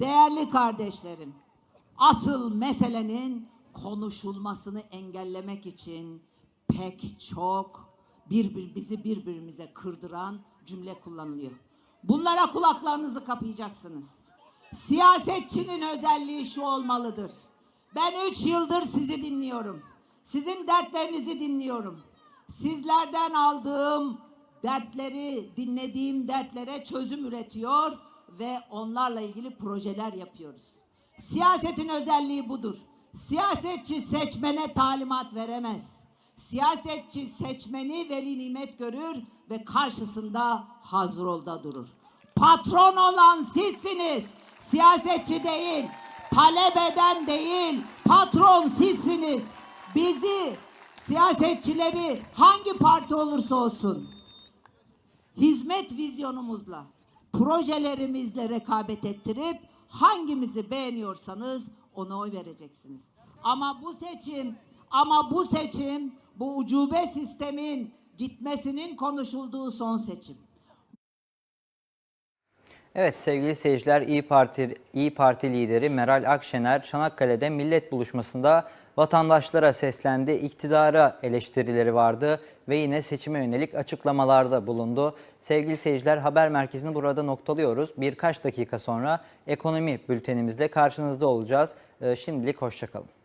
Değerli kardeşlerim, asıl meselenin konuşulmasını engellemek için pek çok bir, bizi birbirimize kırdıran cümle kullanılıyor. Bunlara kulaklarınızı kapayacaksınız. Siyasetçinin özelliği şu olmalıdır. Ben üç yıldır sizi dinliyorum. Sizin dertlerinizi dinliyorum. Sizlerden aldığım dertleri, dinlediğim dertlere çözüm üretiyor ve onlarla ilgili projeler yapıyoruz. Siyasetin özelliği budur. Siyasetçi seçmene talimat veremez. Siyasetçi seçmeni veli nimet görür ve karşısında hazrolda durur. Patron olan sizsiniz. Siyasetçi değil, talep eden değil, patron sizsiniz. Bizi, siyasetçileri hangi parti olursa olsun hizmet vizyonumuzla, projelerimizle rekabet ettirip hangimizi beğeniyorsanız ona oy vereceksiniz. Ama bu seçim, ama bu seçim bu ucube sistemin gitmesinin konuşulduğu son seçim. Evet sevgili seyirciler İyi Parti İyi Parti lideri Meral Akşener Çanakkale'de millet buluşmasında vatandaşlara seslendi. İktidara eleştirileri vardı ve yine seçime yönelik açıklamalarda bulundu. Sevgili seyirciler haber merkezini burada noktalıyoruz. Birkaç dakika sonra ekonomi bültenimizle karşınızda olacağız. Ee, Şimdilik hoşçakalın.